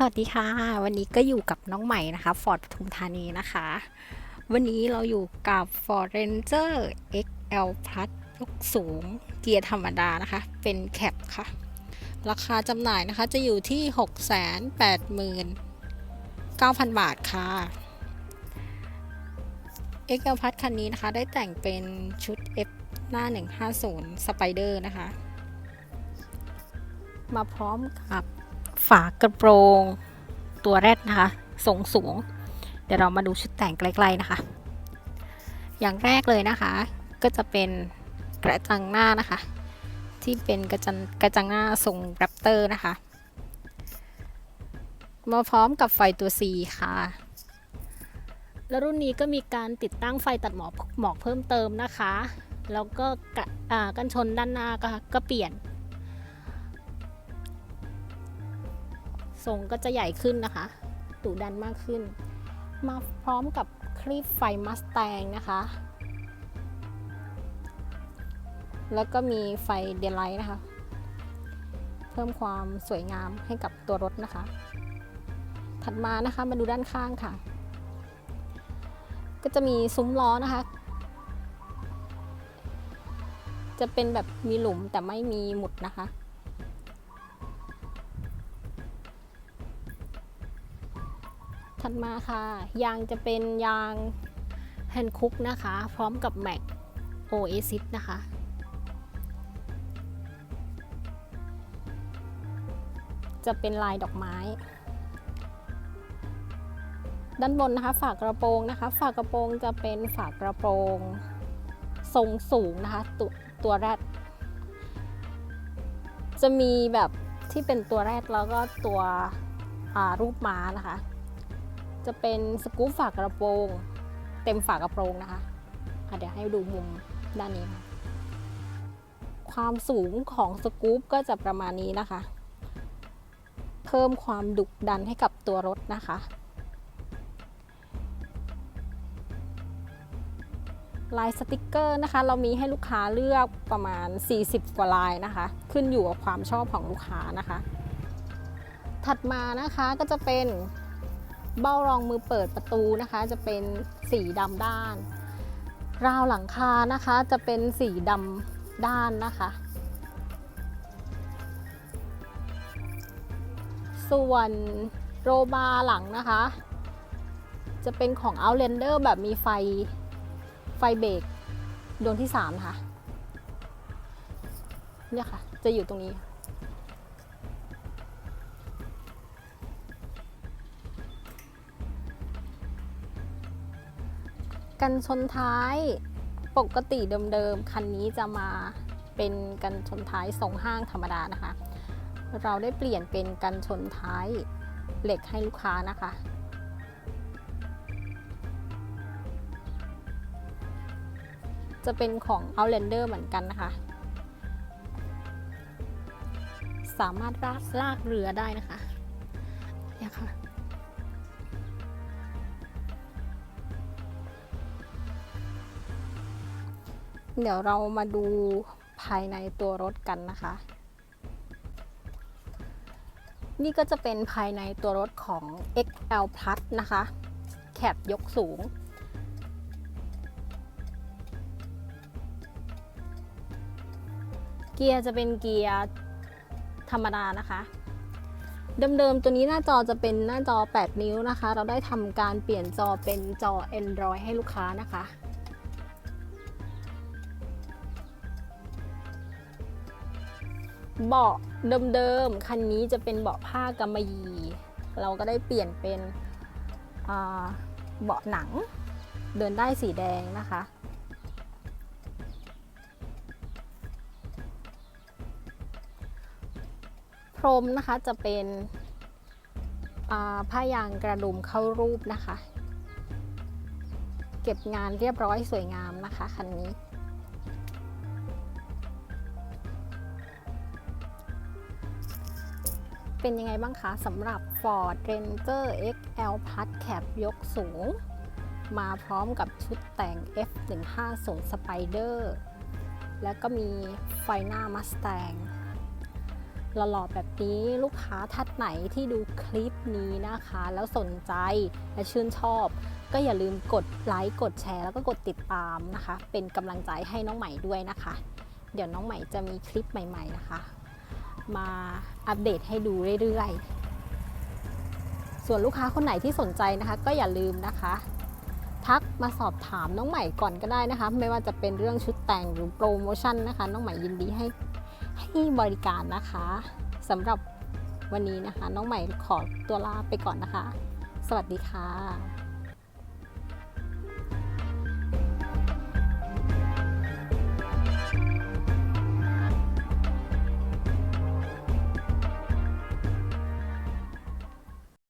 สวัสดีค่ะ วันนี้ก็อยู่กับน้องใหม่นะคะ Ford ปทุมธานีนะคะ วันนี้เราอยู่กับ Ford Ranger XL Plus ยกสูงเกียร์ธรรมดานะคะ เป็นแคปค่ะ ราคาจำหน่ายนะคะจะอยู่ที่ 689,000 บาทค่ะ XL Plus คันนี้นะคะ ได้แต่งเป็นชุด F หน้า 150 Spider นะคะ มาพร้อมกับ ฝากระโปรงตัวแรดนะคะทรงสูง เดี๋ยวเรามาดูชุดแต่งใกล้ๆนะคะ อย่างแรกเลยนะคะ ก็จะเป็นกระจังหน้านะคะ ที่เป็นกระจังกระจังหน้าทรงแรปเตอร์นะคะ มาพร้อมกับไฟตัว C ค่ะ แล้วรุ่นนี้ก็มีการติดตั้งไฟตัดหมอกหมอกเพิ่มเติมนะคะ แล้วก็กันชนด้านหน้าก็ก็เปลี่ยน ทรงก็จะใหญ่ขึ้นนะคะ ดุดันมากขึ้น มาพร้อมกับคลิปไฟมัสแตงนะคะ แล้วก็มีไฟเดลไลท์นะคะ เพิ่มความสวยงามให้กับตัวรถนะคะ ถัดมานะคะมาดูด้านข้างค่ะ ก็จะมีซุ้มล้อนะคะ จะเป็นแบบมีหลุมแต่ไม่มีหมุดนะคะ ถัดมาค่ะ ยางจะเป็นยางแฮนคุกนะคะ พร้อมกับ Mac Oasis นะคะจะเป็นลายดอกไม้ ด้านบนนะคะ ฝากระโปรงนะคะ ฝากระโปรงจะเป็นฝากระโปรง ทรงสูงนะคะ ตัวตัวแรด จะมีแบบที่เป็นตัวแรดแล้วก็ตัวรูปม้านะคะ จะเป็นสกู๊ปฝากระโปรง เต็มฝากระโปรงนะคะะเดี๋ยวให้ดูมุมด้านนี้ค่ะความสูงของสกู๊ปก็จะประมาณนี้นะคะ เพิ่มความดุดันให้กับตัวรถนะคะ ลายสติกเกอร์นะคะ เรามีให้ลูกค้าเลือกประมาณ 40 กว่าลายนะคะ ขึ้นอยู่กับความชอบของลูกค้านะคะ ถัดมานะคะก็จะเป็น เบ้ารองมือเปิดประตูนะคะ จะเป็นสีดำด้าน ราวหลังคานะคะจะเป็นสีดำด้านนะคะ ส่วนโรบาร์หลังนะคะ จะเป็นของ Outlander แบบมีไฟไฟเบรกดวงที่3นะคะเนี่ยค่ะ จะอยู่ตรงนี้ กันชนท้ายปกติเดิมๆ คันนี้จะมาเป็นกันชนท้ายทรงห้างธรรมดานะคะ เราได้เปลี่ยนเป็นกันชนท้ายเหล็กให้ลูกค้านะคะ จะเป็นของ Outlander เหมือนกันนะคะ สามารถลากลากเรือได้นะคะเนี่ยค่ะ เดี๋ยวเรามาดูภายในตัวรถกันนะคะ นี่ก็จะเป็นภายในตัวรถของ XL Plus นะคะ แคบยกสูง เกียร์จะเป็นเกียร์ธรรมดานะคะเดิมๆ ตัวนี้หน้าจอจะเป็นหน้าจอ 8 นิ้วนะคะ เราได้ทำการเปลี่ยนจอเป็นจอ Android ให้ลูกค้านะคะ เบาะเดิมๆ คันนี้จะเป็นเบาะผ้ากำมะหยี่ เราก็ได้เปลี่ยนเป็นเบาะหนัง เดินได้สีแดงนะคะ พรมนะคะจะเป็นผ้ายางกระดุมเข้ารูปนะคะ เก็บงานเรียบร้อยสวยงามนะคะคันนี้ เป็นยังไงบ้างคะสำหรับ Ford Ranger XL Plus Cab ยกสูง มาพร้อมกับชุดแต่ง F150 Spider แล้วก็มีไฟหน้า Mustang หล่อๆแบบนี้ลูกค้าท่านไหนที่ดูคลิปนี้นะคะ แล้วสนใจและชื่นชอบ ก็อย่าลืมกดไลค์กดแชร์แล้วก็กดติดตามนะคะ เป็นกำลังใจให้น้องใหม่ด้วยนะคะ เดี๋ยวน้องใหม่จะมีคลิปใหม่ ๆ นะคะ มาอัปเดตให้ดูเรื่อยๆ ส่วนลูกค้าคนไหนที่สนใจนะคะ ก็อย่าลืมนะคะ ทักมาสอบถามน้องใหม่ก่อนก็ได้นะคะ ไม่ว่าจะเป็นเรื่องชุดแต่งหรือโปรโมชั่นนะคะ น้องใหม่ยินดีให้ให้บริการนะคะสำหรับวันนี้นะคะ น้องใหม่ขอตัวลาไปก่อนนะคะ สวัสดีค่ะ